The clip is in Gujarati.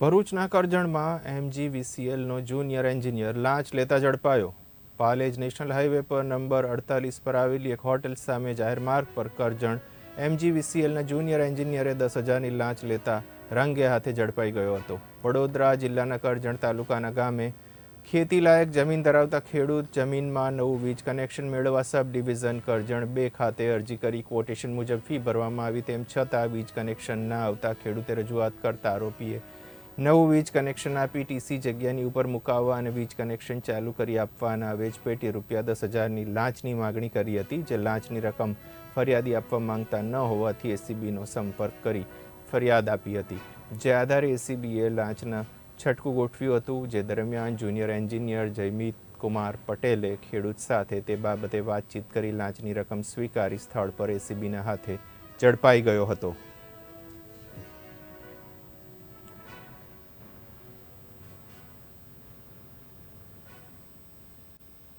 ભરૂચના કરજણમાં એમજીવીસીએલનો જુનિયર એન્જિનિયર લાંચ લેતા ઝડપાયો. પાલેજ નેશનલ હાઈવે પર નંબર અડતાલીસ પર આવેલી એક હોટેલ સામે જાહેર માર્ગ પર કરજણ એમજીવીસીએલના જુનિયર એન્જિનિયરે દસ હજારની લાંચ લેતા રંગે હાથે ઝડપાઈ ગયો હતો. વડોદરા જિલ્લાના કરજણ તાલુકાના ગામે ખેતીલાયક જમીન ધરાવતા ખેડૂત જમીનમાં નવું વીજ કનેક્શન મેળવવા સબ ડિવિઝન કરજણ બે ખાતે અરજી કરી કોટેશન મુજબ ફી ભરવામાં આવી તેમ છતાં વીજ કનેક્શન ના આવતા ખેડૂતે રજૂઆત કરતા આરોપીએ નવું વીજ કનેક્શન આપી ટીસી જગ્યાની ઉપર મુકાવવા અને વીજ કનેક્શન ચાલુ કરી આપવાના વેચપેટી રૂપિયા દસ હજારની લાંચની માગણી કરી હતી, જે લાંચની રકમ ફરિયાદી આપવા માંગતા ન હોવાથી એસીબીનો સંપર્ક કરી ફરિયાદ આપી હતી. જે આધારે એસીબીએ લાંચના છટકું ગોઠવ્યું હતું, જે દરમિયાન જુનિયર એન્જિનિયર જયમીત કુમાર પટેલે ખેડૂત સાથે તે બાબતે વાતચીત કરી લાંચની રકમ સ્વીકારી સ્થળ પર એસીબીના હાથે ઝડપાઈ ગયો હતો.